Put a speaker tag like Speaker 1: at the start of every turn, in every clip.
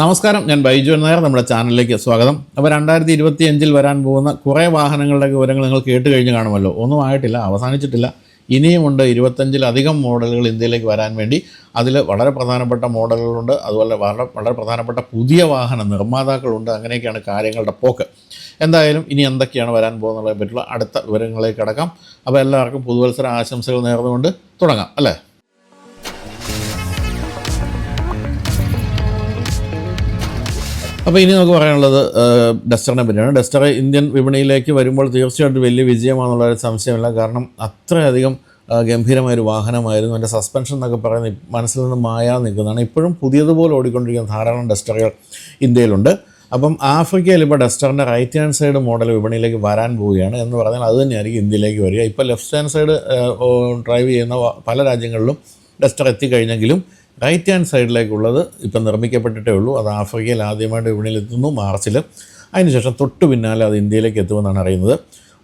Speaker 1: നമസ്കാരം ഞാൻ ബൈജു നായർ നമ്മുടെ ചാനലിലേക്ക് സ്വാഗതം. അപ്പോൾ രണ്ടായിരത്തി ഇരുപത്തി അഞ്ചിൽ വരാൻ പോകുന്ന കുറേ വാഹനങ്ങളുടെ വിവരങ്ങൾ നിങ്ങൾ കേട്ട് കഴിഞ്ഞ് കാണുമല്ലോ. ഒന്നും ആയിട്ടില്ല അവസാനിച്ചിട്ടില്ല. ഇനിയുമുണ്ട് ഇരുപത്തഞ്ചിലധികം മോഡലുകൾ ഇന്ത്യയിലേക്ക് വരാൻ വേണ്ടി. അതിൽ വളരെ പ്രധാനപ്പെട്ട മോഡലുകളുണ്ട് അതുപോലെ വളരെ വളരെ പ്രധാനപ്പെട്ട പുതിയ വാഹന നിർമ്മാതാക്കളുണ്ട്. അങ്ങനെയൊക്കെയാണ് കാര്യങ്ങളുടെ പോക്ക്. എന്തായാലും ഇനി എന്തൊക്കെയാണ് വരാൻ പോകുന്നതിനെ പറ്റിയുള്ള അടുത്ത വിവരങ്ങളിലേക്ക് കടക്കാം. അപ്പോൾ എല്ലാവർക്കും പുതുവത്സര ആശംസകൾ നേർന്നുകൊണ്ട് തുടങ്ങാം അല്ലേ? അപ്പോൾ ഇനി നമുക്ക് പറയാനുള്ളത് ഡസ്റ്ററിനെ പറ്റിയാണ്. ഡസ്റ്റർ ഇന്ത്യൻ വിപണിയിലേക്ക് വരുമ്പോൾ തീർച്ചയായിട്ടും വലിയ വിജയമാണെന്നുള്ള ഒരു സംശയമില്ല. കാരണം അത്രയധികം ഗംഭീരമായൊരു വാഹനമായിരുന്നു. എന്റെ സസ്പെൻഷൻ എന്നൊക്കെ പറയുന്നത് മനസ്സിൽ നിന്ന് മായാ നിൽക്കുന്നതാണ്. ഇപ്പോഴും പുതിയതുപോലെ ഓടിക്കൊണ്ടിരിക്കുന്ന ധാരാളം ഡസ്റ്ററുകൾ ഇന്ത്യയിലുണ്ട്. അപ്പം ആഫ്രിക്കയിൽ ഇപ്പോൾ ഡസ്റ്ററിന്റെ റൈറ്റ് ഹാൻഡ് സൈഡ് മോഡൽ വിപണിയിലേക്ക് വരാൻ പോവുകയാണ് എന്ന് പറഞ്ഞാൽ അത് തന്നെയായിരിക്കും ഇന്ത്യയിലേക്ക് വരിക. ഇപ്പോൾ ലെഫ്റ്റ് ഹാൻഡ് സൈഡ് ഡ്രൈവ് ചെയ്യുന്ന പല രാജ്യങ്ങളിലും ഡസ്റ്റർ എത്തിക്കഴിഞ്ഞെങ്കിലും റൈറ്റ് ഹാൻഡ് സൈഡിലേക്കുള്ളത് ഇപ്പം നിർമ്മിക്കപ്പെട്ടിട്ടേ ഉള്ളൂ. അത് ആഫ്രിക്കയിൽ ആദ്യമായിട്ട് വിപണിയിലെത്തുന്നു മാർച്ചിൽ അതിനുശേഷം തൊട്ട് പിന്നാലെ അത് ഇന്ത്യയിലേക്ക് എത്തുമെന്നാണ് അറിയുന്നത്.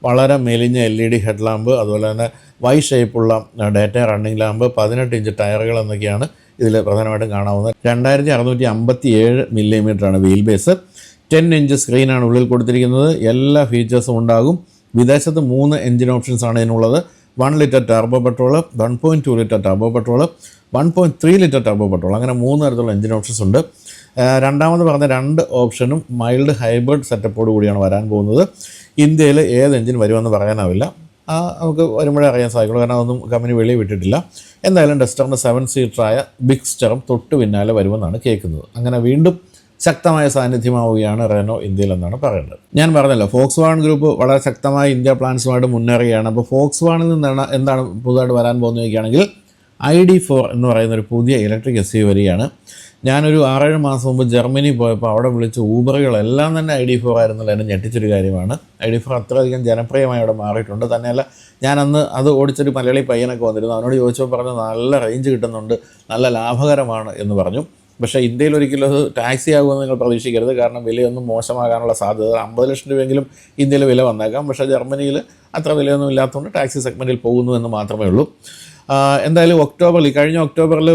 Speaker 1: വളരെ മെലിഞ്ഞ L E D head lamp അതുപോലെ തന്നെ വൈ ഷേപ്പുള്ള ഡേറ്റ റണ്ണിംഗ് ലാമ്പ് പതിനെട്ട് ഇഞ്ച് ടയറുകൾ എന്നൊക്കെയാണ് ഇതിൽ പ്രധാനമായിട്ടും കാണാവുന്നത്. രണ്ടായിരത്തി അറുന്നൂറ്റി അമ്പത്തി ഏഴ് മില്ലിമീറ്ററാണ് വീൽ ബേസ് ടെൻ ഇഞ്ച് സ്ക്രീനാണ് ഉള്ളിൽ കൊടുത്തിരിക്കുന്നത്. എല്ലാ ഫീച്ചേഴ്സും ഉണ്ടാകും. വിദേശത്ത് മൂന്ന് എഞ്ചിൻ ഓപ്ഷൻസ് ആണ് ഇതിനുള്ളത്. One litre turbo petrol one point two litre turbo petrol one point three litre turbo petrol അങ്ങനെ മൂന്ന് തരത്തിലുള്ള എഞ്ചിൻ ഓപ്ഷൻസ് ഉണ്ട്. രണ്ടാമത് പറഞ്ഞ രണ്ട് ഓപ്ഷനും മൈൽഡ് ഹൈബ്രിഡ് സെറ്റപ്പോട് കൂടിയാണ് വരാൻ പോകുന്നത്. ഇന്ത്യയിൽ ഏത് എഞ്ചിൻ വരുമെന്ന് പറയാനാവില്ല. നമുക്ക് വരുമ്പോഴേ അറിയാൻ സാധിക്കുള്ളൂ. കാരണം അതൊന്നും കമ്പനി വെളിയിൽ വിട്ടിട്ടില്ല. എന്തായാലും ഡസ്റ്ററിന്റെ സെവൻ സീറ്ററായ ബിഗ് സ്റ്ററും തൊട്ട് പിന്നാലെ വരുമെന്നാണ് കേൾക്കുന്നത്. അങ്ങനെ വീണ്ടും ശക്തമായ സാന്നിധ്യമാവുകയാണ് റെനോ ഇന്ത്യയിൽ എന്നാണ് പറയുന്നത്. ഞാൻ പറഞ്ഞല്ലോ ഫോക്സ് വാൺ ഗ്രൂപ്പ് വളരെ ശക്തമായ ഇന്ത്യ പ്ലാൻസുമായിട്ട് മുന്നേറുകയാണ്. അപ്പോൾ ഫോക്സ് വാണിൽ നിന്നാണ് എന്താണ് പുതുതായിട്ട് വരാൻ പോകുന്നത് ചോദിക്കുകയാണെങ്കിൽ ഐ ഡി ഫോർ എന്ന് പറയുന്ന ഒരു പുതിയ ഇലക്ട്രിക് എസ് യു വരികയാണ് ഞാനൊരു ആറേഴ് മാസം മുമ്പ് ജർമ്മനി പോയപ്പോൾ അവിടെ വിളിച്ച ഊബറുകളെല്ലാം തന്നെ ഐ ഡി ഫോർ ആയിരുന്നല്ലോ എന്നെ ഞെട്ടിച്ചൊരു കാര്യമാണ്. ഐ ഡി ഫോർ അത്രയധികം ജനപ്രിയമായി അവിടെ മാറിയിട്ടുണ്ട്. തന്നെയല്ല ഞാൻ അന്ന് അത് ഓടിച്ചൊരു മലയാളി പയ്യനൊക്കെ വന്നിരുന്നു. അവനോട് ചോദിച്ചപ്പോൾ പറഞ്ഞു നല്ല റേഞ്ച് കിട്ടുന്നുണ്ട് നല്ല ലാഭകരമാണ് എന്ന് പറഞ്ഞു. പക്ഷേ ഇന്ത്യയിൽ ഒരിക്കലും അത് ടാക്സി ആകുമെന്ന് നിങ്ങൾ പ്രതീക്ഷിക്കരുത്. കാരണം വിലയൊന്നും മോശമാകാനുള്ള സാധ്യത അമ്പത് ലക്ഷം രൂപയെങ്കിലും ഇന്ത്യയിൽ വില വന്നേക്കാം. പക്ഷേ ജർമ്മനിയിൽ അത്ര വിലയൊന്നും ഇല്ലാത്തതുകൊണ്ട് ടാക്സി സെഗ്മെന്റിൽ പോകുന്നു എന്ന് മാത്രമേ ഉള്ളൂ. എന്തായാലും ഒക്ടോബറിൽ കഴിഞ്ഞ ഒക്ടോബറിൽ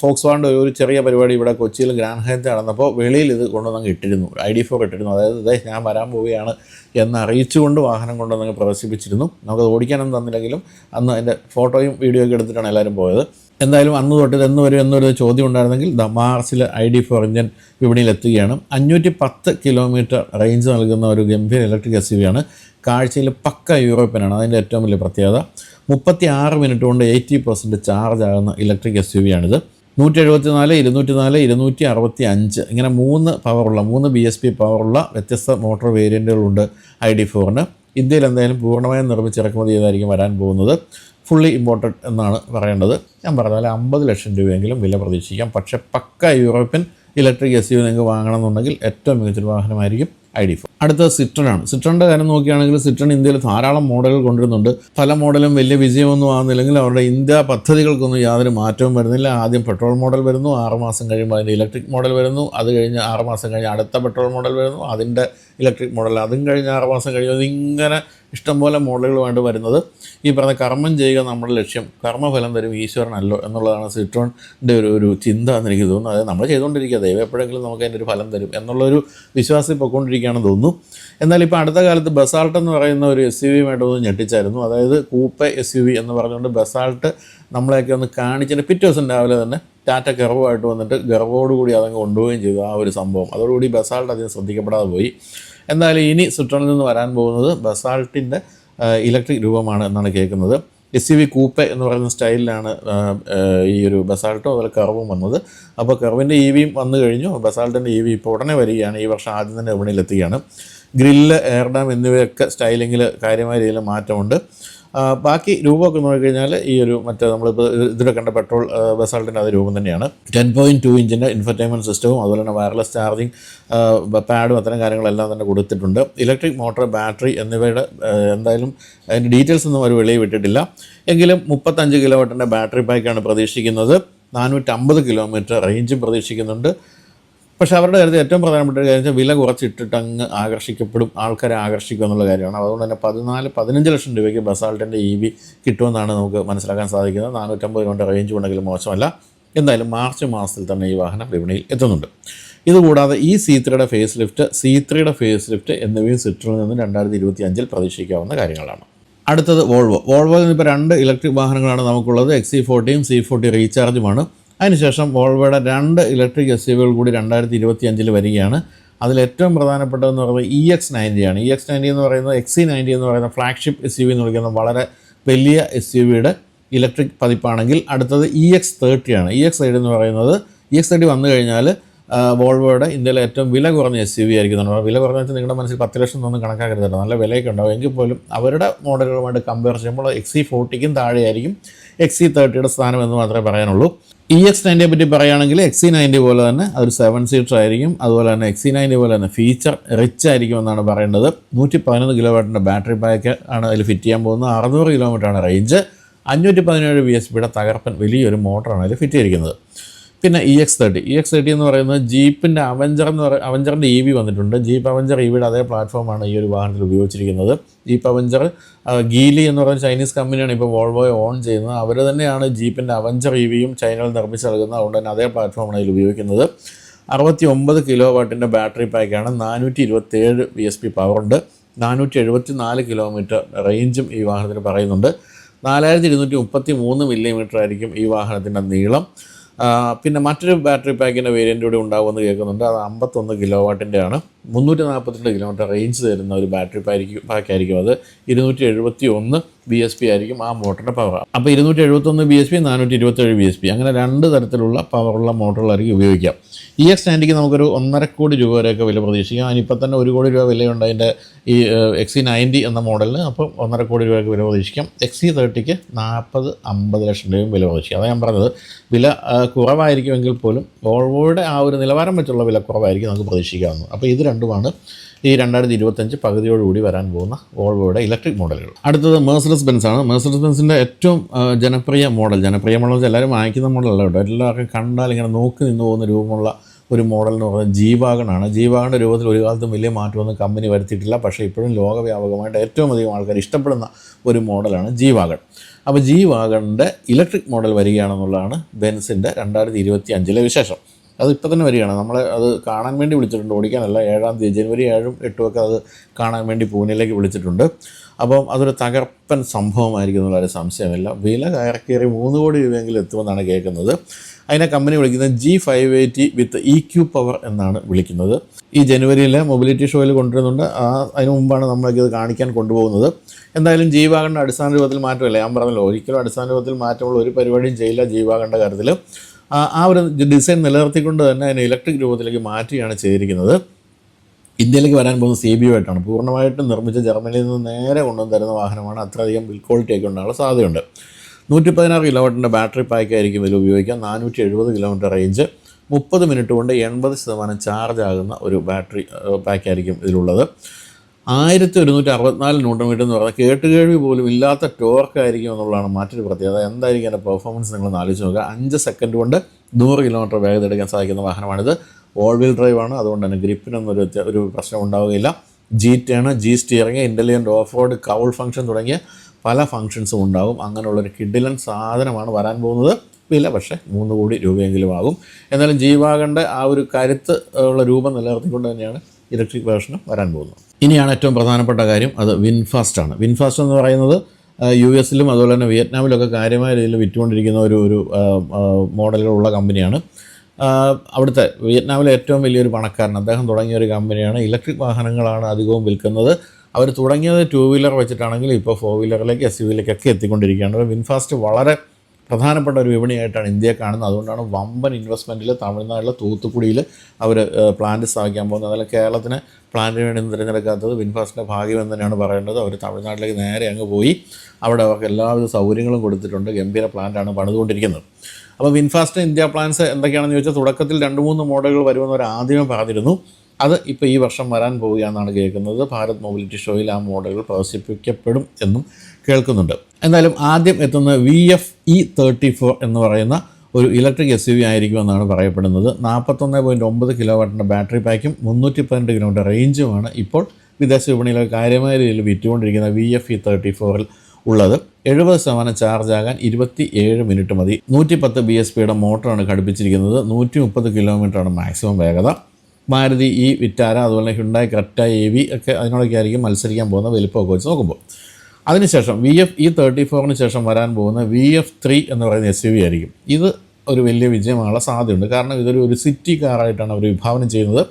Speaker 1: ഫോക്സ് വാണ്ട് ഒരു ചെറിയ പരിപാടി ഇവിടെ കൊച്ചിയിൽ ഗ്രാൻഡ് ഹയത്ത് നടന്നപ്പോൾ വെളിയിൽ ഇത് കൊണ്ടുവന്നങ്ങ് ഇട്ടിരുന്നു. ഐ ഡി ഫോർ ഇട്ടിരുന്നു. അതായത് ഇതേ ഞാൻ വരാൻ പോവുകയാണ് എന്ന് അറിയിച്ചുകൊണ്ട് വാഹനം കൊണ്ടുവന്നങ്ങ് പ്രദർശിപ്പിച്ചിരുന്നു. നമുക്കത് ഓടിക്കാനൊന്നും തന്നില്ലെങ്കിലും അന്ന് അതിന്റെ ഫോട്ടോയും വീഡിയോയൊക്കെ എടുത്തിട്ടാണ് എല്ലാവരും പോയത്. എന്തായാലും അന്ന് തൊട്ട് എന്ന് വരും എന്നൊരു ചോദ്യം ഉണ്ടായിരുന്നെങ്കിൽ ദ മാർച്ചിൽ ഐ ഡി ഫോർ ഇന്ത്യൻ വിപണിയിൽ എത്തുകയാണ് അഞ്ഞൂറ്റി പത്ത് കിലോമീറ്റർ റേഞ്ച് നൽകുന്ന ഒരു ഗംഭീര ഇലക്ട്രിക് എസ് യു ആണ്. കാഴ്ചയിൽ പക്ക യൂറോപ്യനാണ്. അതിന്റെ ഏറ്റവും വലിയ പ്രത്യേകത മുപ്പത്തി ആറ് മിനിറ്റ് കൊണ്ട് എയ്റ്റി പെർസെന്റ് ചാർജ് ആകുന്ന ഇലക്ട്രിക് എസ് യു ആണിത്. നൂറ്റി എഴുപത്തി നാല് ഇരുന്നൂറ്റി നാല് ഇരുന്നൂറ്റി അറുപത്തി അഞ്ച് ഇങ്ങനെ മൂന്ന് പവറുള്ള മൂന്ന് ബി എസ് പി പവറുള്ള വ്യത്യസ്ത മോട്ടോർ വേരിയന്റുകളുണ്ട് ഐ ഡി ഫോറിന്. ഇന്ത്യയിൽ എന്തായാലും പൂർണമായും നിർമ്മിച്ച് ഇറക്കുമതി ചെയ്തായിരിക്കും വരാൻ പോകുന്നത്. ഫുള്ളി ഇമ്പോർട്ടഡ് എന്നാണ് പറയേണ്ടത്. ഞാൻ പറഞ്ഞ പോലെ അമ്പത് ലക്ഷം രൂപയെങ്കിലും വില പ്രതീക്ഷിക്കാം. പക്ഷേ പക്ക യൂറോപ്യൻ ഇലക്ട്രിക് എസ് യു നിങ്ങൾക്ക് വാങ്ങണമെന്നുണ്ടെങ്കിൽ ഏറ്റവും മികച്ചൊരു വാഹനമായിരിക്കും ഐ ഡി ഫോർ. അടുത്ത സിട്രൺ ആണ് സിട്രണിന്റെ കാര്യം നോക്കുകയാണെങ്കിൽ സിട്രൺ ഇന്ത്യയിൽ ധാരാളം മോഡലുകൾ കൊണ്ടുവരുന്നുണ്ട്. പല മോഡലും വലിയ വിജയമൊന്നും ആകുന്നില്ലെങ്കിൽ അവരുടെ ഇന്ത്യ പദ്ധതികൾക്കൊന്നും യാതൊരു മാറ്റവും വരുന്നില്ല. ആദ്യം പെട്രോൾ മോഡൽ വരുന്നു ആറ് മാസം കഴിയുമ്പോൾ അതിന്റെ ഇലക്ട്രിക് മോഡൽ വരുന്നു. അത് കഴിഞ്ഞ് ആറ് മാസം കഴിഞ്ഞ് അടുത്ത പെട്രോൾ മോഡൽ വരുന്നു. അതിന്റെ ഇലക്ട്രിക് മോഡൽ അതും കഴിഞ്ഞ് ആറ് മാസം കഴിയുമ്പോൾ ഇതിങ്ങനെ ഇഷ്ടംപോലെ മോഡലുകളുമായിട്ട് വരുന്നത്. ഈ പറഞ്ഞ കർമ്മം ചെയ്യുക നമ്മുടെ ലക്ഷ്യം കർമ്മഫലം തരും ഈശ്വരനല്ലോ എന്നുള്ളതാണ് സിട്രോണിന്റെ ഒരു ഒരു ചിന്ത എന്ന് എനിക്ക് തോന്നുന്നു. അതായത് നമ്മൾ ചെയ്തുകൊണ്ടിരിക്കുക ദൈവം എപ്പോഴെങ്കിലും നമുക്ക് അതിന്റെ ഒരു ഫലം തരും എന്നുള്ളൊരു വിശ്വാസം പൊയ്ക്കൊണ്ടിരിക്കുകയാണെന്ന് തോന്നുന്നു. എന്നാൽ ഇപ്പോൾ അടുത്ത കാലത്ത് ബസാൾട്ട് എന്ന് പറയുന്ന ഒരു എസ് യു വിയുമായിട്ട് ഒന്ന് ഞെട്ടിച്ചായിരുന്നു. അതായത് കൂപ്പ എസ് യു വി എന്ന് പറഞ്ഞുകൊണ്ട് ബസാൾട്ട് നമ്മളെയൊക്കെ ഒന്ന് കാണിച്ചിട്ട് പിറ്റേ ദിവസം രാവിലെ തന്നെ ടാറ്റ ഗർവമായിട്ട് വന്നിട്ട് ഗർവോടുകൂടി അതങ്ങ് കൊണ്ടുപോവുകയും ചെയ്തു ആ ഒരു സംഭവം. അതോടുകൂടി ബസാൾട്ട് അധികം ശ്രദ്ധിക്കപ്പെടാതെ പോയി. എന്തായാലും ഇനി സിട്രോണിൽ നിന്ന് വരാൻ പോകുന്നത് ബസാൾട്ടിന്റെ ഇലക്ട്രിക് രൂപമാണ് എന്നാണ് കേൾക്കുന്നത്. എസ് സി വി കൂപ്പെ എന്ന് പറയുന്ന സ്റ്റൈലിലാണ് ഈ ഒരു ബസാൾട്ടും അതുപോലെ കർവും വന്നത്. അപ്പോൾ കർവിന്റെ ഇ വിയും വന്നു കഴിഞ്ഞു. ബസാൾട്ടിന്റെ ഇ വി ഇപ്പോൾ ഉടനെ വരികയാണ്. ഈ വർഷം ആദ്യം തന്നെ വിപണിയിലെത്തുകയാണ്. ഗ്രില്ല് എയർ ഡാം എന്നിവയൊക്കെ സ്റ്റൈലിങ്ങിൽ കാര്യമായ രീതിയിൽ മാറ്റമുണ്ട്. ബാക്കി രൂപമൊക്കെ നോക്കിക്കഴിഞ്ഞാൽ ഈ ഒരു മറ്റേ നമ്മളിപ്പോൾ ഇതിലൊക്കെ കണ്ട പെട്രോൾ ബസാൾട്ടിന്റെ അതേ രൂപം തന്നെയാണ്. ടെൻ പോയിന്റ് ടു ഇഞ്ചിന്റെ ഇൻഫർടൈൻമെന്റ് സിസ്റ്റവും അതുപോലെ തന്നെ വയർലെസ് ചാർജിങ് പാഡും അത്തരം കാര്യങ്ങളെല്ലാം തന്നെ കൊടുത്തിട്ടുണ്ട്. ഇലക്ട്രിക് മോട്ടോർ ബാറ്ററി എന്നിവയുടെ എന്തായാലും അതിന്റെ ഡീറ്റെയിൽസ് ഒന്നും അവർ വെളിയിൽ വിട്ടിട്ടില്ല. എങ്കിലും മുപ്പത്തഞ്ച് കിലോമീറ്ററിന്റെ ബാറ്ററി പാക്കാണ് പ്രതീക്ഷിക്കുന്നത്. നാനൂറ്റമ്പത് കിലോമീറ്റർ റേഞ്ചും പ്രതീക്ഷിക്കുന്നുണ്ട്. പക്ഷേ അവരുടെ കാര്യത്തിൽ ഏറ്റവും പ്രധാനപ്പെട്ട ഒരു കാര്യം വെച്ചാൽ വില കുറച്ചിട്ടിട്ട് അങ്ങ് ആകർഷിക്കപ്പെടും ആൾക്കാരെ ആകർഷിക്കും എന്നുള്ള കാര്യമാണ്. അതുകൊണ്ട് തന്നെ പതിനാല് പതിനഞ്ച് ലക്ഷം രൂപയ്ക്ക് ബസാൾട്ടിന്റെ ഇ വി കിട്ടുമെന്നാണ് നമുക്ക് മനസ്സിലാക്കാൻ സാധിക്കുന്നത്. നാനൂറ്റമ്പത് രൂപ റേഞ്ച് ഉണ്ടെങ്കിലും മോശമല്ല. എന്തായാലും മാർച്ച് മാസത്തിൽ തന്നെ ഈ വാഹനം വിപണിയിൽ എത്തുന്നുണ്ട്. ഇതുകൂടാതെ ഈ സി ത്രീയുടെ ഫേസ് ലിഫ്റ്റ് സി ത്രീയുടെ ഫേസ് ലിഫ്റ്റ് എന്നിവയും സിട്രിൽ നിന്ന് രണ്ടായിരത്തി ഇരുപത്തി അഞ്ചിൽ പ്രതീക്ഷിക്കാവുന്ന കാര്യങ്ങളാണ്. അടുത്തത് വോൾവോ. വോൾവോയിൽ നിന്ന് ഇപ്പോൾ രണ്ട് ഇലക്ട്രിക് വാഹനങ്ങളാണ് നമുക്കുള്ളത്. എക്സ് സി ഫോർട്ടിയും സി ഫോർട്ടി റീചാർജുമാണ്. അതിനുശേഷം വോൾവോയുടെ രണ്ട് ഇലക്ട്രിക് എസ് യുവികൾ കൂടി രണ്ടായിരത്തി ഇരുപത്തി അഞ്ചിൽ വരികയാണ് അതിലേറ്റവും പ്രധാനപ്പെട്ടതെന്ന് പറയുന്നത് ഇ എക്സ് നയന്റിയാണ് ഇ എക്സ് നയന്റി എന്ന് പറയുന്നത് എക്സ് നയന്റി എന്ന് പറയുന്ന ഫ്ലാഗ്ഷിപ്പ് എസ് യു വി എന്ന് വിളിക്കുന്ന വളരെ വലിയ എസ് യു വിയുടെ ഇലക്ട്രിക് പതിപ്പാണെങ്കിൽ അടുത്തത് ഇ എക്സ് തേർട്ടിയാണ് ഇ എക്സ് തേർട്ടി എന്ന് പറയുന്നത് ഇ എക്സ് തേർട്ടി വന്നു കഴിഞ്ഞാൽ വോൾവോയുടെ ഇന്ത്യയിലെ ഏറ്റവും വില കുറഞ്ഞ എസ് യു വി ആയിരിക്കും. വില കുറഞ്ഞ വെച്ചാൽ നിങ്ങളുടെ മനസ്സിൽ പത്ത് ലക്ഷം ഒന്നും കണക്കാക്കരുത് നല്ല വിലയൊക്കെ ഉണ്ടാവും. എങ്കിൽ പോലും അവരുടെ മോഡലുകളുമായിട്ട് കമ്പയർ ചെയ്യുമ്പോൾ എക്സ് ഫോർട്ടിക്കും താഴെയായിരിക്കും. എക്സ് സി തേർട്ടിയുടെ സ്ഥാനം എന്ന് മാത്രമേ പറയാനുള്ളൂ. ഇ എക്സ് നയന്റിയെ പറ്റി പറയുകയാണെങ്കിൽ എക്സ് നയന്റി പോലെ തന്നെ അതൊരു സെവൻ സീറ്റർ ആയിരിക്കും. അതുപോലെ തന്നെ എക്സ് സി നയന്റി പോലെ തന്നെ ഫീച്ചർ റിച്ച് ആയിരിക്കും എന്നാണ് പറയേണ്ടത്. നൂറ്റി പതിനൊന്ന് കിലോ വാട്ടിന്റെ ബാറ്ററി പാക്ക് ആണ് അതിൽ ഫിറ്റ് ചെയ്യാൻ പോകുന്നത്. അറുന്നൂറ് കിലോമീറ്ററാണ് റേഞ്ച് അഞ്ഞൂറ്റി പതിനേഴ് ബി എസ് പിയുടെ തകർപ്പൻ വലിയൊരു മോട്ടറാണ് അതിൽ ഫിറ്റ് ചെയ്തിരിക്കുന്നത്. പിന്നെ E X thirty E X thirty എന്ന് പറയുന്നത് ജീപ്പിന്റെ അവഞ്ചർ എന്ന് പറയുന്ന അവഞ്ചറിന്റെ ഇ വി വന്നിട്ടുണ്ട്. ജീപ്പ് അവഞ്ചർ ഇ വിയുടെ അതേ പ്ലാറ്റ്ഫോമാണ് ഈ ഒരു വാഹനത്തിൽ ഉപയോഗിച്ചിരിക്കുന്നത്. ജീപ്പ് അവഞ്ചർ ഗീലി എന്ന് പറയുന്ന ചൈനീസ് കമ്പനിയാണ് ഇപ്പോൾ വോൾവോയെ ഓൺ ചെയ്യുന്നത്. അവർ തന്നെയാണ് ജീപ്പിന്റെ അവഞ്ചർ ഇ വിയും ചൈനയിൽ നിർമ്മിച്ച് നൽകുന്നത്. അതുകൊണ്ട് തന്നെ അതേ പ്ലാറ്റ്ഫോമാണ് ഇതിൽ ഉപയോഗിക്കുന്നത്. അറുപത്തി ഒമ്പത് കിലോ വാട്ടിന്റെ ബാറ്ററി പാക്കാണ് നാനൂറ്റി ഇരുപത്തേഴ് ബി എസ് പി പവറുണ്ട് നാനൂറ്റി എഴുപത്തി നാല് കിലോമീറ്റർ റേഞ്ചും ഈ വാഹനത്തിന് പറയുന്നുണ്ട്. നാലായിരത്തി ഇരുന്നൂറ്റി മുപ്പത്തി മൂന്ന് മില്ലിമീറ്റർ ആയിരിക്കും ഈ വാഹനത്തിന്റെ നീളം. പിന്നെ മറ്റൊരു ബാറ്ററി പാക്കിന്റെ വേരിയന്റ് കൂടി ഉണ്ടാകുമെന്ന് കേൾക്കുന്നുണ്ട്. അത് അമ്പത്തൊന്ന് കിലോ വാട്ടിന്റെ ആണ്. മുന്നൂറ്റി നാൽപ്പത്തിരണ്ട് കിലോമീറ്റർ റേഞ്ച് തരുന്ന ഒരു ബാറ്ററി പാക്ക് പാക്കായിരിക്കും അത് ഇരുന്നൂറ്റി എഴുപത്തി ഒന്ന് ബി എസ് പി ആയിരിക്കും ആ മോട്ടറിന്റെ പവർ അപ്പോൾ ഇരുന്നൂറ്റി എഴുപത്തൊന്ന് ബി എസ് പി നാനൂറ്റി ഇരുപത്തേഴ് ബി എസ് പി അങ്ങനെ രണ്ട് തരത്തിലുള്ള പവറുള്ള മോട്ടറുകളായിരിക്കും ഉപയോഗിക്കാം. ഇ എക്സ് നയന്റിക്ക് നമുക്കൊരു ഒന്നര കോടി രൂപ വരെയൊക്കെ വില പ്രതീക്ഷിക്കാം. അതിനിപ്പോൾ തന്നെ ഒരു കോടി രൂപ വിലയുണ്ട് അതിന്റെ ഈ എക്സി നയന്റി എന്ന മോഡലിന്. അപ്പം ഒന്നര കോടി രൂപയൊക്കെ വില പ്രതീക്ഷിക്കാം. എക്സി തേർട്ടിക്ക് നാൽപ്പത് അമ്പത് ലക്ഷം രൂപയും വില പ്രതീക്ഷിക്കാം. അതാണ് ഞാൻ പറഞ്ഞത്. വില കുറവായിരിക്കുമെങ്കിൽ പോലും വോൾവോയുടെ ആ ഒരു നിലവാരം വെച്ചുള്ള വില കുറവായിരിക്കും നമുക്ക് പ്രതീക്ഷിക്കാവുന്നത്. അപ്പോൾ ഇത് രണ്ടുമാണ് ഈ രണ്ടായിരത്തി ഇരുപത്തഞ്ച് പകുതിയോടുകൂടി വരാൻ പോകുന്ന വോൾവോയുടെ ഇലക്ട്രിക് മോഡലുകൾ. അടുത്തത് മേഴ്സഡസ് ബെൻസ് ആണ്. മേഴ്സഡസ് ബെൻസിന്റെ ഏറ്റവും ജനപ്രിയ മോഡൽ. ജനപ്രിയ മോഡൽ എല്ലാവരും വാങ്ങിക്കുന്ന മോഡലല്ല കേട്ടോ. എല്ലാവർക്കും കണ്ടാൽ ഇങ്ങനെ നോക്കി നിന്ന് പോകുന്ന രൂപമുള്ള ഒരു മോഡൽ എന്ന് പറയുന്നത് ജീവാഗണാണ് ജീവാഗണിന്റെ രൂപത്തിൽ ഒരു കാലത്തും വലിയ മാറ്റമൊന്നും കമ്പനി വരുത്തിയിട്ടില്ല. പക്ഷേ ഇപ്പോഴും ലോകവ്യാപകമായിട്ട് ഏറ്റവും അധികം ആൾക്കാർ ഇഷ്ടപ്പെടുന്ന ഒരു മോഡലാണ് ജീവാഗൺ അപ്പോൾ ജീവാഗണിന്റെ ഇലക്ട്രിക് മോഡൽ വരികയാണെന്നുള്ളതാണ് ബെൻസിന്റെ രണ്ടായിരത്തി ഇരുപത്തി അഞ്ചിലെ വിശേഷം. അത് ഇപ്പോൾ തന്നെ വരികയാണ്. നമ്മൾ അത് കാണാൻ വേണ്ടി വിളിച്ചിട്ടുണ്ട്. ഓടിക്കാനല്ല ഏഴാം തീയതി ജനുവരി ഏഴും എട്ടും ഒക്കെ അത് കാണാൻ വേണ്ടി പൂനെയിലേക്ക് വിളിച്ചിട്ടുണ്ട്. അപ്പം അതൊരു തകർപ്പൻ സംഭവമായിരിക്കും എന്നുള്ളൊരു സംശയമില്ല. വില കയറക്കേറി മൂന്ന് കോടി രൂപയെങ്കിലും എത്തുമെന്നാണ് കേൾക്കുന്നത്. അതിനെ കമ്പനി വിളിക്കുന്നത് G five eighty with E Q power എന്നാണ് വിളിക്കുന്നത്. ഈ ജനുവരിയിലെ മൊബിലിറ്റി ഷോയിൽ കൊണ്ടുവരുന്നുണ്ട്. ആ അതിന് മുമ്പാണ് നമ്മളൊക്കെ ഇത് കാണിക്കാൻ കൊണ്ടുപോകുന്നത്. എന്തായാലും ജീവാകണ്ഠ അടിസ്ഥാന രൂപത്തിൽ മാറ്റമില്ല. ഞാൻ പറഞ്ഞല്ലോ ഒരിക്കലും അടിസ്ഥാന രൂപത്തിൽ മാറ്റമുള്ള ഒരു പരിപാടിയും ചെയ്യില്ല ജീവാകണ്ഠ കാര്യത്തിൽ ആ ഒരു ഡിസൈൻ നിലനിർത്തിക്കൊണ്ട് തന്നെ അതിനെ ഇലക്ട്രിക് രൂപത്തിലേക്ക് മാറ്റുകയാണ് ചെയ്തിരിക്കുന്നത്. ഇന്ത്യയിലേക്ക് വരാൻ പോകുന്ന സി ബി ആയിട്ടാണ്. പൂർണമായിട്ടും നിർമ്മിച്ച ജർമ്മനിയിൽ നിന്ന് നേരെ കൊണ്ടുവന്ന് തരുന്ന വാഹനമാണ് അത്രയധികം ബിൽ ക്വാളിറ്റി ഒക്കെ ഉണ്ടാകാനുള്ള സാധ്യതയുണ്ട്. നൂറ്റി പതിനാറ് കിലോവാട്ടിന്റെ ബാറ്ററി പാക്ക് ആയിരിക്കും ഇതിൽ ഉപയോഗിക്കാം. നാനൂറ്റി എഴുപത് കിലോമീറ്റർ റേഞ്ച്. മുപ്പത് മിനിറ്റ് കൊണ്ട് എൺപത് ശതമാനം ചാർജ് ആകുന്ന ഒരു ബാറ്ററി പാക്കായിരിക്കും ഇതിലുള്ളത്. ആയിരത്തി ഒരുന്നൂറ്റി അറുപത്തിനാല് ന്യൂട്ടൺ മീറ്റർ എന്ന് പറഞ്ഞാൽ കേട്ടുകേഴ്വി പോലും ഇല്ലാത്ത ടോർക്ക് ആയിരിക്കും എന്നുള്ളതാണ് മറ്റൊരു പ്രത്യേകത. എന്തായിരിക്കും അതിന്റെ പെർഫോമൻസ് നിങ്ങൾ ആലോചിച്ച് നോക്കുക. അഞ്ച് സെക്കൻഡ് കൊണ്ട് നൂറ് കിലോമീറ്റർ വേഗത എടുക്കാൻ സാധിക്കുന്ന വാഹനമാണിത്. ഓൾ വീൽ ഡ്രൈവ് ആണ്. അതുകൊണ്ട് തന്നെ ഗ്രിപ്പിനൊന്നും ഒരു ഒരു പ്രശ്നം ഉണ്ടാവുകയില്ല. G turn G steering intelligent off road crawl function തുടങ്ങിയ പല ഫങ്ഷൻസും ഉണ്ടാകും. അങ്ങനെയുള്ളൊരു കിഡിലൻ സാധനമാണ് വരാൻ പോകുന്നത്. വില പക്ഷേ മൂന്ന് കോടി രൂപയെങ്കിലും ആകും. എന്നാലും ജീവാകന്റെ ആ ഒരു കരുത്ത് ഉള്ള രൂപം നിലനിർത്തിക്കൊണ്ട് തന്നെയാണ് ഇലക്ട്രിക് വേർഷനും വരാൻ പോകുന്നത്. ഇനിയാണ് ഏറ്റവും പ്രധാനപ്പെട്ട കാര്യം അത് വിൻഫാസ്റ്റ് ആണ്. വിൻഫാസ്റ്റ് എന്ന് പറയുന്നത് യു എസിലും അതുപോലെ തന്നെ വിയറ്റ്നാമിലൊക്കെ കാര്യമായ രീതിയിൽ വിറ്റുകൊണ്ടിരിക്കുന്ന ഒരു ഒരു മോഡലുകളുള്ള കമ്പനിയാണ്. അവിടുത്തെ വിയറ്റ്നാമിലെ ഏറ്റവും വലിയൊരു പണക്കാരൻ അദ്ദേഹം തുടങ്ങിയ ഒരു കമ്പനിയാണ്. ഇലക്ട്രിക് വാഹനങ്ങളാണ് അധികവും വിൽക്കുന്നത്. അവർ തുടങ്ങിയത് ടു വീലർ വെച്ചിട്ടാണെങ്കിലും ഇപ്പോൾ ഫോർ വീലറിലേക്ക് എസ് യു വിയിലേക്കൊക്കെ എത്തിക്കൊണ്ടിരിക്കുകയാണ്. വിൻഫാസ്റ്റ് വളരെ പ്രധാനപ്പെട്ട ഒരു വിപണിയായിട്ടാണ് ഇന്ത്യയെ കാണുന്നത്. അതുകൊണ്ടാണ് വമ്പൻ ഇൻവെസ്റ്റ്മെന്റിൽ തമിഴ്നാട്ടിലെ തൂത്തുക്കുടിയിൽ അവർ പ്ലാന്റ് സ്ഥാപിക്കാൻ പോകുന്നത്. അതുപോലെ കേരളത്തിന് പ്ലാന്റിന് വേണ്ടി തിരഞ്ഞെടുക്കാത്തത് വിൻഫാസ്റ്റിന്റെ ഭാഗ്യം തന്നെയാണ് പറയേണ്ടത്. അവർ തമിഴ്നാട്ടിലേക്ക് നേരെ അങ്ങ് പോയി. അവിടെ അവർക്ക് എല്ലാവിധ സൗകര്യങ്ങളും കൊടുത്തിട്ടുണ്ട്. ഗംഭീര പ്ലാന്റാണ് പണിതുകൊണ്ടിരിക്കുന്നത്. അപ്പോൾ വിൻഫാസ്റ്റ് ഇന്ത്യ പ്ലാൻസ് എന്തൊക്കെയാണെന്ന് ചോദിച്ചാൽ തുടക്കത്തിൽ രണ്ട് മൂന്ന് മോഡലുകൾ വരുമെന്ന് അവർ ആദ്യമേ പറഞ്ഞിരുന്നു. അത് ഇപ്പോൾ ഈ വർഷം വരാൻ പോവുകയാണെന്നാണ് കേൾക്കുന്നത്. ഭാരത് മൊബിലിറ്റി ഷോയിൽ ആ മോഡലുകൾ പ്രദർശിപ്പിക്കപ്പെടും എന്നും കേൾക്കുന്നുണ്ട്. എന്തായാലും ആദ്യം എത്തുന്ന V F E thirty four എന്ന് പറയുന്ന ഒരു ഇലക്ട്രിക് എസ് യു വി ആയിരിക്കുമെന്നാണ് പറയപ്പെടുന്നത്. നാൽപ്പത്തൊന്ന് പോയിന്റ് ഒമ്പത് കിലോ വാട്ടിന്റെ ബാറ്ററി പാക്കും മുന്നൂറ്റി പതിനെട്ട് കിലോമീറ്റർ റേഞ്ചുമാണ് ഇപ്പോൾ വിദേശ വിപണിയിൽ കാര്യമായ രീതിയിൽ വിറ്റുകൊണ്ടിരിക്കുന്ന വി എഫ് ഇ തേർട്ടി ഫോറിൽ ഉള്ളത്. എഴുപത് ശതമാനം ചാർജ് ആകാൻ ഇരുപത്തി ഏഴ് മിനിറ്റ് മതി. നൂറ്റി പത്ത് ബി എസ് പിയുടെ മോട്ടറാണ് ഘടിപ്പിച്ചിരിക്കുന്നത്. നൂറ്റി മുപ്പത് കിലോമീറ്ററാണ് മാക്സിമം വേഗത. മാരുതി ഈ വിറ്റാര അതുപോലെ ഹുണ്ടായി കറ്റ എ വി ഒക്കെ അതിനോടൊക്കെ ആയിരിക്കും മത്സരിക്കാൻ പോകുന്ന വലിപ്പമൊക്കെ വെച്ച് നോക്കുമ്പോൾ. അതിനുശേഷം വി എഫ് ഇ തേർട്ടി ഫോറിന് ശേഷം വരാൻ പോകുന്ന വി എഫ് ത്രീ എന്ന് പറയുന്ന എസ് യു വി ആയിരിക്കും. ഇത് ഒരു വലിയ വിജയമാകാനുള്ള സാധ്യതയുണ്ട്. കാരണം ഇതൊരു ഒരു സിറ്റി കാറായിട്ടാണ് അവർ വിഭാവനം ചെയ്യുന്നത്.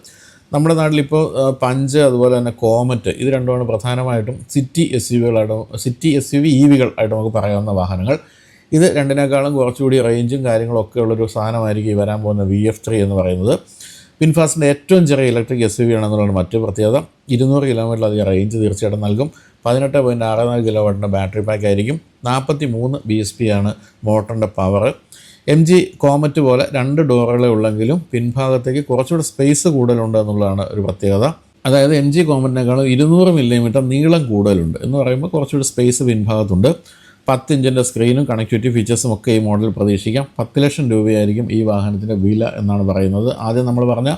Speaker 1: നമ്മുടെ നാട്ടിലിപ്പോൾ പഞ്ച് അതുപോലെ തന്നെ കോമറ്റ് ഇത് രണ്ടുമാണ് പ്രധാനമായിട്ടും city S U വികളായിട്ട് city S U V E വികൾ ആയിട്ട് നമുക്ക് പറയാവുന്ന വാഹനങ്ങൾ. ഇത് രണ്ടിനേക്കാളും കുറച്ചുകൂടി റേഞ്ചും കാര്യങ്ങളൊക്കെ ഉള്ളൊരു സാധനമായിരിക്കും ഈ വരാൻ പോകുന്ന വി എഫ് ത്രീ എന്ന് പറയുന്നത്. പിൻഫാസ്റ്റിന്റെ ഏറ്റവും ചെറിയ ഇലക്ട്രിക് എസ് യു വി ആണെന്നുള്ളതാണ് മറ്റു പ്രത്യേകത. ഇരുന്നൂറ് കിലോമീറ്ററിലധികം റേഞ്ച് തീർച്ചയായിട്ടും നൽകും. പതിനെട്ട് പോയിന്റ് ആറ് നാല് കിലോ വാട്ടിന്റെ ബാറ്ററി പാക്ക് ആയിരിക്കും. നാൽപ്പത്തി മൂന്ന് ബി എസ് പി ആണ് മോട്ടറിന്റെ പവർ എം ജി കോമറ്റ് പോലെ രണ്ട് ഡോറുകളെ ഉള്ളെങ്കിലും പിൻഭാഗത്തേക്ക് കുറച്ചുകൂടെ സ്പേസ് കൂടുതലുണ്ട് എന്നുള്ളതാണ് ഒരു പ്രത്യേകത. അതായത് എം ജി കോമറ്റിനേക്കാളും ഇരുന്നൂറ് മില്ലിമീറ്റർ നീളം കൂടുതലുണ്ട് എന്ന് പറയുമ്പോൾ കുറച്ചുകൂടി സ്പേസ് പിൻഭാഗത്തുണ്ട്. പത്ത് ഇഞ്ചിന്റെ സ്ക്രീനും കണക്ടിവിറ്റി ഫീച്ചേഴ്സും ഒക്കെ ഈ മോഡൽ പ്രതീക്ഷിക്കാം. പത്ത് ലക്ഷം രൂപയായിരിക്കും ഈ വാഹനത്തിന്റെ വില എന്നാണ് പറയുന്നത്. ആദ്യം നമ്മൾ പറഞ്ഞ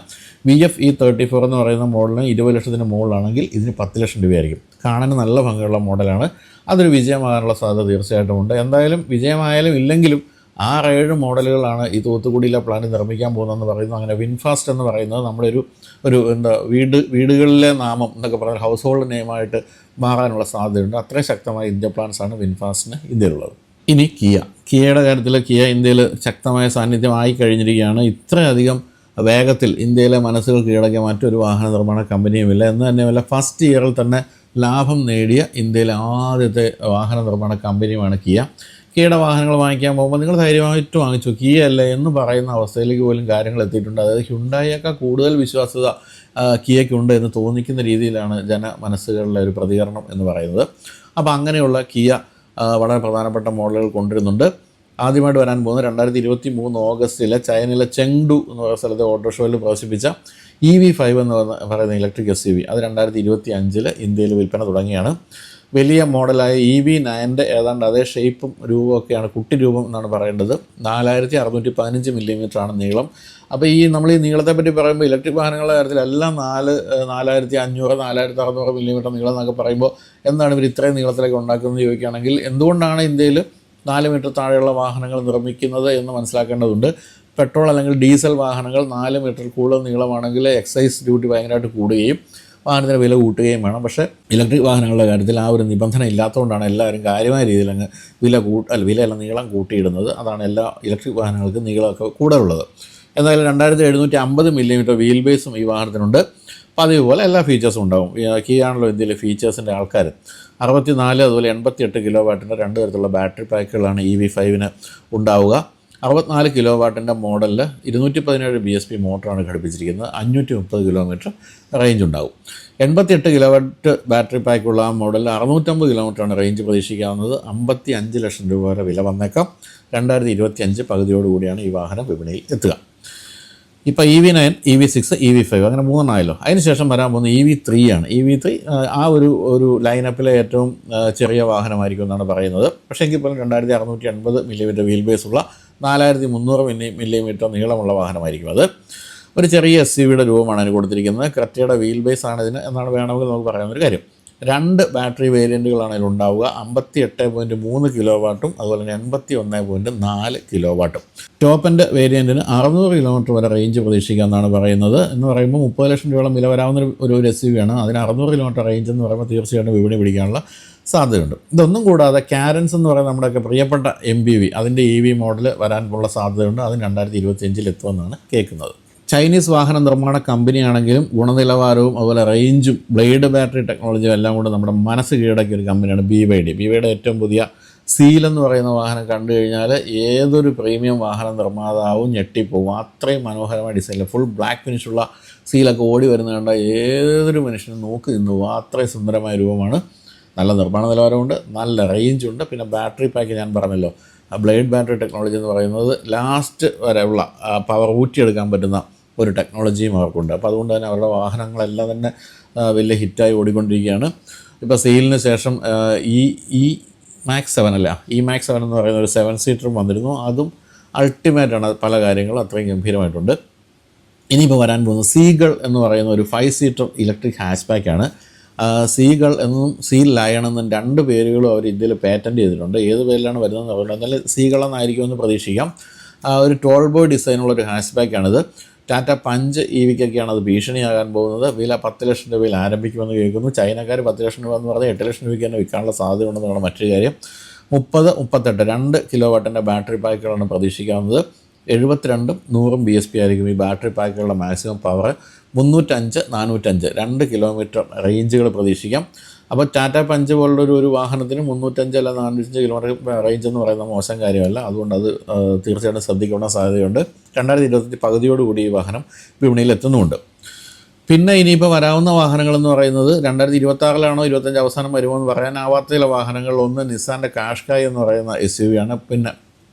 Speaker 1: V F E thirty four എന്ന് പറയുന്ന മോഡലിന് ഇരുപത് ലക്ഷത്തിന് മുകളിലാണെങ്കിൽ ഇതിന് പത്ത് ലക്ഷം രൂപയായിരിക്കും. കാണാൻ നല്ല ഭംഗിയുള്ള മോഡലാണ്. അതൊരു വിജയമാകാനുള്ള സാധ്യത തീർച്ചയായിട്ടും ഉണ്ട്. എന്തായാലും വിജയമായാലും ഇല്ലെങ്കിലും ആറേഴ് മോഡലുകളാണ് ഈ തൂത്തുക്കുടിയിലെ പ്ലാന്റ് നിർമ്മിക്കാൻ പോകുന്നതെന്ന് പറയുന്നത് അങ്ങനെ വിൻഫാസ്റ്റ് എന്ന് പറയുന്നത് നമ്മുടെ ഒരു ഒരു എന്താ വീട് വീടുകളിലെ നാമം എന്നൊക്കെ പറഞ്ഞാൽ ഹൗസ് ഹോൾഡ് നെയിമായിട്ട് മാറാനുള്ള സാധ്യതയുണ്ട്. അത്രയും ശക്തമായ ഇന്ത്യ പ്ലാൻസ് ആണ് വിൻഫാസ്റ്റിന് ഇന്ത്യയിലുള്ളത്. ഇനി കിയ. കിയയുടെ കാര്യത്തിൽ കിയ ഇന്ത്യയിൽ ശക്തമായ സാന്നിധ്യമായി കഴിഞ്ഞിരിക്കുകയാണ്. ഇത്രയധികം വേഗത്തിൽ ഇന്ത്യയിലെ മനസ്സുകൾ കീഴടക്കിയ മറ്റൊരു വാഹന നിർമ്മാണ കമ്പനിയുമില്ല. എന്ന് തന്നെയല്ല ഫസ്റ്റ് ഇയറിൽ തന്നെ ലാഭം നേടിയ ഇന്ത്യയിലെ ആദ്യത്തെ വാഹന നിർമ്മാണ കമ്പനിയുമാണ് കിയ. കിയയുടെ വാഹനങ്ങൾ വാങ്ങിക്കാൻ പോകുമ്പോൾ നിങ്ങൾ ധൈര്യമായിട്ട് വാങ്ങിച്ചു. കീ അല്ലേ എന്ന് പറയുന്ന അവസ്ഥയിലേക്ക് പോലും കാര്യങ്ങൾ എത്തിയിട്ടുണ്ട്. അതായത് ഹ്യുണ്ടായൊക്കെ കൂടുതൽ വിശ്വാസ്യത കിയയ്ക്കുണ്ട് എന്ന് തോന്നിക്കുന്ന രീതിയിലാണ് ജന മനസ്സുകളിലെ ഒരു പ്രതികരണം എന്ന് പറയുന്നത്. അപ്പോൾ അങ്ങനെയുള്ള കിയ വളരെ പ്രധാനപ്പെട്ട മോഡലുകൾ കൊണ്ടുവരുന്നുണ്ട്. ആദ്യമായിട്ട് വരാൻ പോകുന്നത് രണ്ടായിരത്തി ഇരുപത്തി മൂന്ന് ഓഗസ്റ്റിലെ ചൈനയിലെ ചെങ്ഡു എന്ന് പറയുന്ന സ്ഥലത്തെ ഓട്ടോ ഷോയിൽ പ്രദർശിപ്പിച്ച ഇ വി ഫൈവ് എന്ന് പറയുന്ന ഇലക്ട്രിക് എസ് യു വി അത് രണ്ടായിരത്തി ഇരുപത്തി അഞ്ചിൽ ഇന്ത്യയിൽ വിൽപ്പന തുടങ്ങിയാണ്. വലിയ മോഡലായ ഇ വി നയന്റെ ഏതാണ്ട് അതേ ഷേപ്പും രൂപമൊക്കെയാണ് കുട്ടി രൂപം എന്നാണ് പറയേണ്ടത്. നാലായിരത്തി അറുന്നൂറ്റി പതിനഞ്ച് മില്ലിമീറ്ററാണ് നീളം. അപ്പോൾ ഈ നമ്മൾ ഈ നീളത്തെ പറ്റി പറയുമ്പോൾ ഇലക്ട്രിക് വാഹനങ്ങളുടെ കാര്യത്തിൽ എല്ലാം നാല് നാലായിരത്തി അഞ്ഞൂറ് നാലായിരത്തി അറുന്നൂറ് മില്ലിമീറ്റർ നീളം എന്നൊക്കെ പറയുമ്പോൾ എന്താണ് ഇവർ ഇത്രയും നീളത്തിലേക്ക് ഉണ്ടാക്കുന്നത് ചോദിക്കുകയാണെങ്കിൽ എന്തുകൊണ്ടാണ് ഇന്ത്യയിൽ നാല് മീറ്റർ താഴെയുള്ള വാഹനങ്ങൾ നിർമ്മിക്കുന്നത് എന്ന് മനസ്സിലാക്കേണ്ടതുണ്ട്. പെട്രോൾ അല്ലെങ്കിൽ ഡീസൽ വാഹനങ്ങൾ നാല് മീറ്റർ കൂടുതൽ നീളമാണെങ്കിൽ എക്സൈസ് ഡ്യൂട്ടി ഭയങ്കരമായിട്ട് കൂടുകയും വാഹനത്തിന് വില കൂട്ടുകയും വേണം. പക്ഷേ ഇലക്ട്രിക് വാഹനങ്ങളുടെ കാര്യത്തിൽ ആ ഒരു നിബന്ധന ഇല്ലാത്തതുകൊണ്ടാണ് എല്ലാവരും കാര്യമായ രീതിയിൽ അങ്ങ് വില കൂട്ട അല്ല വിലയല്ല നീളം കൂട്ടിയിടുന്നത്. അതാണ് എല്ലാ ഇലക്ട്രിക് വാഹനങ്ങൾക്കും നീളമൊക്കെ കൂടുതലുള്ളത് എന്തായാലും രണ്ടായിരത്തി എഴുന്നൂറ്റി അമ്പത് മില്ലിമീറ്റർ വീൽ ബേസും ഈ വാഹനത്തിനുണ്ട്. പതിവ് പോലെ എല്ലാ ഫീച്ചേഴ്സും ഉണ്ടാവും. കീ ആണല്ലോ ഇന്ത്യയിലെ ഫീച്ചേഴ്സിന്റെ ആൾക്കാർ. അറുപത്തി നാല് അതുപോലെ എൺപത്തി എട്ട് കിലോ വാട്ടിന്റെ രണ്ട് തരത്തിലുള്ള ബാറ്ററി പാക്കുകളാണ് ഇ വി ഫൈവിന് ഉണ്ടാവുക. അറുപത്തിനാല് കിലോ വാട്ടിന്റെ മോഡലിൽ ഇരുന്നൂറ്റി പതിനേഴ് ബി എസ് പി മോട്ടറാണ് ഘടിപ്പിച്ചിരിക്കുന്നത്. അഞ്ഞൂറ്റി മുപ്പത് കിലോമീറ്റർ റേഞ്ച് ഉണ്ടാകും എൺപത്തിയെട്ട് കിലോ വാട്ട് ബാറ്ററി പാക്കുള്ള ആ മോഡലിൽ അറുന്നൂറ്റമ്പത് കിലോമീറ്ററാണ് റേഞ്ച് പ്രതീക്ഷിക്കാവുന്നത്. അമ്പത്തി അഞ്ച് ലക്ഷം രൂപ വരെ വില വന്നേക്കാം. രണ്ടായിരത്തി ഇരുപത്തി അഞ്ച് പകുതിയോടുകൂടിയാണ് ഈ വാഹനം വിപണിയിൽ എത്തുക. ഇപ്പോൾ E V nine E V six E V five അങ്ങനെ മൂന്നെണ്ണമായല്ലോ അതിനുശേഷം വരാൻ പോകുന്ന ഇ വി ത്രീ ആണ്. ഇ വി ത്രീ ആ ഒരു ഒരു ലൈനപ്പിലെ ഏറ്റവും ചെറിയ വാഹനമായിരിക്കും എന്നാണ് പറയുന്നത്. പക്ഷേ എങ്കിൽ പോലും രണ്ടായിരത്തി അറുന്നൂറ്റി എൺപത് മില്ലിമീറ്റർ വീൽ ബേസ് ഉള്ള നാലായിരത്തി മുന്നൂറ് മില്ലി മില്ലിമീറ്റർ നീളമുള്ള വാഹനമായിരിക്കും അത്. ഒരു ചെറിയ എസ് യു വിയുടെ രൂപമാണ് അതിന് കൊടുത്തിരിക്കുന്നത്. ക്രെറ്റയുടെ വീൽ ബേസ് ആണ് ഇതിന് എന്നാണ് വേണമെങ്കിൽ നമുക്ക് പറയാവുന്ന ഒരു കാര്യം. രണ്ട് ബാറ്ററി വേരിയന്റുകളാണ് ഇതിലുണ്ടാവുക അമ്പത്തി എട്ട് പോയിന്റ് മൂന്ന് കിലോ വാട്ടും അതുപോലെ തന്നെ എൺപത്തി ഒന്ന് പോയിന്റ് നാല് കിലോ വാട്ടും ടോപ്പ് എന്റെ വേരിയന്റിന് അറുന്നൂറ് കിലോമീറ്റർ വരെ റേഞ്ച് പ്രതീക്ഷിക്കാമെന്നാണ് പറയുന്നത്. എന്ന് പറയുമ്പോൾ മുപ്പത് ലക്ഷം രൂപയോളം വില വരാവുന്ന ഒരു ഒരു എസ് യു ആണ്. അതിന് അറുന്നൂറ് കിലോമീറ്റർ റേഞ്ച് എന്ന് പറയുമ്പോൾ തീർച്ചയായിട്ടും വിപണി പിടിക്കാനുള്ള സാധ്യതയുണ്ട്. ഇതൊന്നും കൂടാതെ കാരൻസ് എന്ന് പറയുന്ന നമ്മുടെയൊക്കെ പ്രിയപ്പെട്ട എം ബി വി അതിന്റെ ഇ വി മോഡൽ വരാനുള്ള സാധ്യതയുണ്ട്. അതിന് രണ്ടായിരത്തി ഇരുപത്തി അഞ്ചിൽ എത്തുമെന്നാണ് കേൾക്കുന്നത്. ചൈനീസ് വാഹന നിർമ്മാണ കമ്പനിയാണെങ്കിലും ഗുണനിലവാരവും അതുപോലെ റേഞ്ചും ബ്ലേഡ് ബാറ്ററി ടെക്നോളജിയും എല്ലാം കൊണ്ട് നമ്മുടെ മനസ്സ് കീഴടക്കിയ ഒരു കമ്പനിയാണ് ബി വൈ ഡി ബി വൈയുടെ ഏറ്റവും പുതിയ സീൽ എന്ന് പറയുന്ന വാഹനം കണ്ടു കഴിഞ്ഞാൽ ഏതൊരു പ്രീമിയം വാഹന നിർമ്മാതാവും ഞെട്ടിപ്പോവും. അത്രയും മനോഹരമായ ഡിസൈനിൽ ഫുൾ ബ്ലാക്ക് ഫിനിഷുള്ള സീലൊക്കെ ഓടി വരുന്ന ഏതൊരു മനുഷ്യനും നോക്കി നിന്നു. അത്രയും സുന്ദരമായ രൂപമാണ് നല്ല നിർമ്മാണ നിലവാരമുണ്ട് നല്ല റേഞ്ചുണ്ട് പിന്നെ ബാറ്ററി പാക്ക് ഞാൻ പറഞ്ഞല്ലോ ബ്ലേഡ് ബാറ്ററി ടെക്നോളജി എന്ന് പറയുന്നത് ലാസ്റ്റ് വരെ ഉള്ള പവർ ഊറ്റിയെടുക്കാൻ പറ്റുന്ന ഒരു ടെക്നോളജിയും അവർക്കുണ്ട്. അപ്പോൾ അതുകൊണ്ട് തന്നെ അവരുടെ വാഹനങ്ങളെല്ലാം തന്നെ വലിയ ഹിറ്റായി ഓടിക്കൊണ്ടിരിക്കുകയാണ്. ഇപ്പോൾ സെയിലിന് ശേഷം ഈ ഈ മാക്സ് സെവൻ അല്ല ഈ മാക്സ് സെവൻ എന്ന് പറയുന്ന ഒരു സെവൻ സീറ്ററും വന്നിരുന്നു. അതും അൾട്ടിമേറ്റാണ് പല കാര്യങ്ങളും അത്രയും ഗംഭീരമായിട്ടുണ്ട്. ഇനിയിപ്പോൾ വരാൻ പോകുന്നത് സീഗൾ എന്ന് പറയുന്ന ഒരു ഫൈവ് സീറ്റർ ഇലക്ട്രിക് ഹാച്ച് പാക്കാണ് സീകൾ എന്നും സീ ലയൺ എന്നും രണ്ട് പേരുകളും അവർ ഇന്ത്യയിൽ പേറ്റന്റ് ചെയ്തിട്ടുണ്ട്. ഏത് പേരിലാണ് വരുന്നതെന്ന് പറഞ്ഞാൽ എന്നാലും സീകൾ എന്നായിരിക്കുമെന്ന് പ്രതീക്ഷിക്കാം. ഒരു ടോൾ ബോയ് ഡിസൈനുള്ള ഒരു ഹാഷ് ബാക്കാണിത് ടാറ്റ പഞ്ച് ഇ വിക്കൊക്കെയാണ് അത് ഭീഷണിയാകാൻ പോകുന്നത്. വില പത്ത് ലക്ഷം രൂപയിൽ ആരംഭിക്കുമെന്ന് കേൾക്കുന്നു. ചൈനക്കാർ പത്ത് ലക്ഷം രൂപ എന്ന് പറഞ്ഞാൽ എട്ട് ലക്ഷം രൂപയ്ക്ക് തന്നെ വിൽക്കാനുള്ള സാധ്യത ഉണ്ടെന്നാണ് മറ്റൊരു കാര്യം. മുപ്പത് മുപ്പത്തെട്ട് രണ്ട് കിലോ വാട്ടിന്റെ ബാറ്ററി പാക്കുകളാണ് പ്രതീക്ഷിക്കാവുന്നത്. എഴുപത്തിരണ്ടും നൂറും ബി എസ് പി ആയിരിക്കും ഈ ബാറ്ററി പാക്കുകളുടെ മാക്സിമം പവർ മുന്നൂറ്റഞ്ച് നാനൂറ്റഞ്ച്. രണ്ട് കിലോമീറ്റർ റേഞ്ചുകൾ പ്രതീക്ഷിക്കാം. അപ്പോൾ ടാറ്റ പഞ്ച് പോലുള്ള ഒരു വാഹനത്തിന് മുന്നൂറ്റഞ്ച് അല്ല നാനൂറ്റഞ്ച് കിലോമീറ്റർ റേഞ്ച് എന്ന് പറയുന്നത് മോശം കാര്യമല്ല. അതുകൊണ്ട് അത് തീർച്ചയായിട്ടും ശ്രദ്ധിക്കേണ്ട സാധ്യതയുണ്ട്. രണ്ടായിരത്തി ഇരുപത്തഞ്ച് പകുതിയോടുകൂടി ഈ വാഹനം വിപണിയിൽ എത്തുന്നുമുണ്ട്. പിന്നെ ഇനിയിപ്പോൾ വരാവുന്ന വാഹനങ്ങളെന്ന് പറയുന്നത് രണ്ടായിരത്തി ഇരുപത്തി ആറിലാണോ ഇരുപത്തഞ്ച് അവസാനം വരുമോ എന്ന് പറയാനാവാത്ത ചില വാഹനങ്ങൾ ഒന്ന് നിസാന്റെ കാഷ്കായ് എന്ന് പറയുന്ന എസ് യു വി ആണ്. പിന്നെ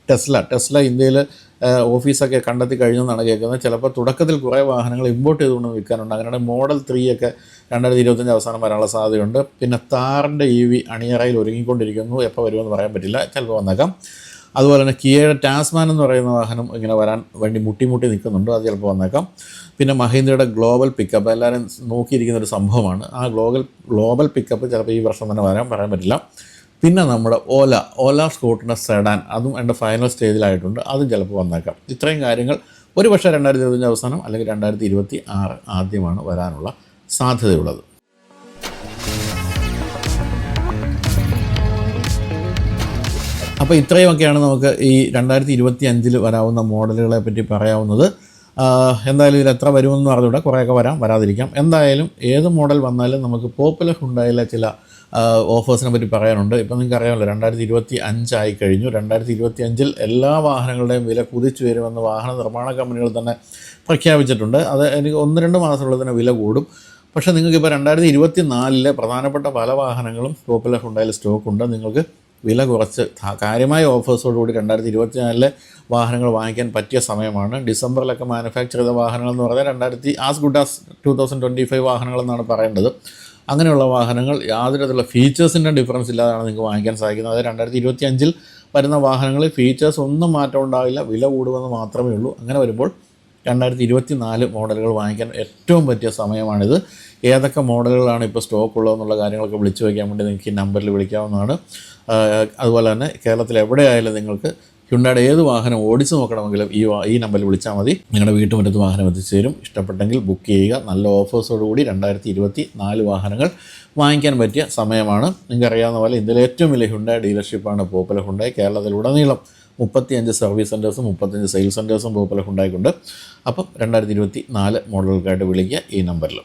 Speaker 1: ടെസ്ല ടെസ്ല ഇന്ത്യയിൽ ഓഫീസൊക്കെ കണ്ടെത്തി കഴിഞ്ഞെന്നാണ് കേൾക്കുന്നത്. ചിലപ്പോൾ തുടക്കത്തിൽ കുറേ വാഹനങ്ങൾ ഇമ്പോർട്ട് ചെയ്തുകൊണ്ട് വിൽക്കാനുണ്ട്. അങ്ങനെയാണ് മോഡൽ ത്രീ ഒക്കെ രണ്ടായിരത്തി ഇരുപത്തഞ്ച് അവസാനം വരാനുള്ള സാധ്യതയുണ്ട്. പിന്നെ താറിന്റെ ഇ വി അണിയറയിൽ ഒരുങ്ങിക്കൊണ്ടിരിക്കുന്നു. എപ്പോൾ വരുമെന്ന് പറയാൻ പറ്റില്ല. ചിലപ്പോൾ വന്നേക്കാം. അതുപോലെ തന്നെ കിയയുടെ ടാസ്മാൻ എന്ന് പറയുന്ന വാഹനം ഇങ്ങനെ വരാൻ വേണ്ടി മുട്ടി മുട്ടി നിൽക്കുന്നുണ്ട്. അത് ചിലപ്പോൾ വന്നേക്കാം. പിന്നെ മഹീന്ദ്രയുടെ ഗ്ലോബൽ പിക്കപ്പ് എല്ലാവരും നോക്കിയിരിക്കുന്ന ഒരു സംഭവമാണ്. ആ ഗ്ലോബൽ ഗ്ലോബൽ പിക്കപ്പ് ചിലപ്പോൾ ഈ വർഷം തന്നെ വരാൻ പറയാൻ പറ്റില്ല. പിന്നെ നമ്മുടെ ഓല ഓല സ്കൂട്ടറിന്റെ സെഡാൻ അതും എന്റെ ഫൈനൽ സ്റ്റേജിലായിട്ടുണ്ട് അതും ചിലപ്പോൾ വന്നേക്കാം. ഇത്രയും കാര്യങ്ങൾ ഒരു പക്ഷേ രണ്ടായിരത്തി ഇരുപത്തഞ്ച് അവസാനം അല്ലെങ്കിൽ രണ്ടായിരത്തി ഇരുപത്തി ആറ് ആദ്യമാണ് വരാനുള്ള സാധ്യതയുള്ളത്. അപ്പോൾ ഇത്രയുമൊക്കെയാണ് നമുക്ക് ഈ രണ്ടായിരത്തി ഇരുപത്തി അഞ്ചിൽ വരാവുന്ന മോഡലുകളെ പറ്റി പറയാവുന്നത്. എന്തായാലും ഇതിൽ എത്ര വരുമെന്ന് പറഞ്ഞുകൂടെ കുറേയൊക്കെ വരാം വരാതിരിക്കാം. എന്തായാലും ഏത് മോഡൽ വന്നാലും നമുക്ക് പോപ്പുലർ ഹുണ്ടായിലെ ചില ഓഫേഴ്സിനെ പറ്റി പറയാനുണ്ട്. ഇപ്പം നിങ്ങൾക്ക് അറിയാമല്ലോ രണ്ടായിരത്തി ഇരുപത്തി അഞ്ചായി കഴിഞ്ഞു. രണ്ടായിരത്തി ഇരുപത്തി അഞ്ചിൽ എല്ലാ വാഹനങ്ങളുടെയും വില കുതിച്ചു വരുമെന്ന് വാഹന നിർമ്മാണ കമ്പനികൾ തന്നെ പ്രഖ്യാപിച്ചിട്ടുണ്ട്. അത് എനിക്ക് ഒന്ന് രണ്ട് മാസത്തിനുള്ളിൽ തന്നെ വില കൂടും. പക്ഷേ നിങ്ങൾക്കിപ്പോൾ രണ്ടായിരത്തി ഇരുപത്തി നാലിലെ പ്രധാനപ്പെട്ട പല വാഹനങ്ങളും പോപ്പുലർ ഹുണ്ടായിൽ സ്റ്റോക്കുണ്ട് നിങ്ങൾക്ക് വില കുറച്ച് കാര്യമായ ഓഫേഴ്സോടുകൂടി രണ്ടായിരത്തി ഇരുപത്തിനാലിലെ വാഹനങ്ങൾ വാങ്ങിക്കാൻ പറ്റിയ സമയമാണ്. ഡിസംബറിലൊക്കെ മാനുഫാക്ചർ ചെയ്ത വാഹനങ്ങൾ എന്ന് പറഞ്ഞാൽ രണ്ടായിരത്തി as good as two thousand twenty five വാഹനങ്ങളെന്നാണ് പറയേണ്ടത്. അങ്ങനെയുള്ള വാഹനങ്ങൾ യാതൊരു തരത്തിലുള്ള ഫീച്ചേഴ്സിന്റെ ഡിഫറൻസ് ഇല്ലാതാണ് നിങ്ങൾക്ക് വാങ്ങിക്കാൻ സാധിക്കുന്നത്. അത് രണ്ടായിരത്തി ഇരുപത്തി അഞ്ചിൽ വരുന്ന വാഹനങ്ങളിൽ ഫീച്ചേഴ്സ് ഒന്നും മാറ്റം ഉണ്ടാവില്ല. വില കൂടുമെന്ന് മാത്രമേ ഉള്ളൂ. അങ്ങനെ വരുമ്പോൾ രണ്ടായിരത്തി ഇരുപത്തി നാല് മോഡലുകൾ വാങ്ങിക്കാൻ ഏറ്റവും പറ്റിയ സമയമാണിത്. ഏതൊക്കെ മോഡലുകളാണ് ഇപ്പോൾ സ്റ്റോക്ക് ഉള്ളതെന്നുള്ള കാര്യങ്ങളൊക്കെ വിളിച്ചു വയ്ക്കാൻ വേണ്ടി നിങ്ങൾക്ക് ഈ നമ്പറിൽ വിളിക്കാവുന്നതാണ്. അതുപോലെ തന്നെ കേരളത്തിൽ എവിടെയായാലും നിങ്ങൾക്ക് ഹ്യുണ്ടായുടെ ഏത് വാഹനം ഓടിച്ചു നോക്കണമെങ്കിലും ഈ ഈ നമ്പറിൽ വിളിച്ചാൽ മതി. നിങ്ങളുടെ വീട്ടുമുറ്റത്ത് വാഹനം എത്തിച്ചു തരും. ഇഷ്ടപ്പെട്ടെങ്കിൽ ബുക്ക് ചെയ്യുക. നല്ല ഓഫേഴ്സോടുകൂടി രണ്ടായിരത്തി ഇരുപത്തി നാല് വാഹനങ്ങൾ വാങ്ങിക്കാൻ പറ്റിയ സമയമാണ്. നിങ്ങൾക്ക് അറിയാവുന്ന പോലെ ഇന്ത്യയിലെ ഏറ്റവും വലിയ ഹുണ്ടായ ഡീലർഷിപ്പാണ് പോപ്പുലർ ഹുണ്ടായി കേരളത്തിലുടനീളം. മുപ്പത്തിയഞ്ച് സർവീസ് സെന്റേഴ്സും മുപ്പത്തഞ്ച് സെയിൽസ് സെന്റേഴ്സും പോപ്പുലർ ഹുണ്ടായിക്കൊണ്ട് അപ്പം രണ്ടായിരത്തി ഇരുപത്തി നാല് മോഡലുകൾക്കായിട്ട് വിളിക്കുക ഈ നമ്പറിൽ.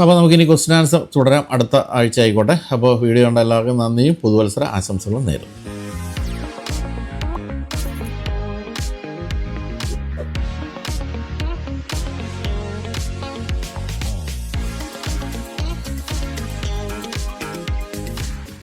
Speaker 1: അപ്പോൾ നമുക്കിനി ക്വസ്റ്റ്യൻ ആൻസർ തുടരാം. അടുത്ത ആഴ്ച ആയിക്കോട്ടെ. അപ്പോൾ വീഡിയോ കണ്ട എല്ലാവർക്കും നന്ദിയും. പുതുവത്സര ആശംസകളും നേരും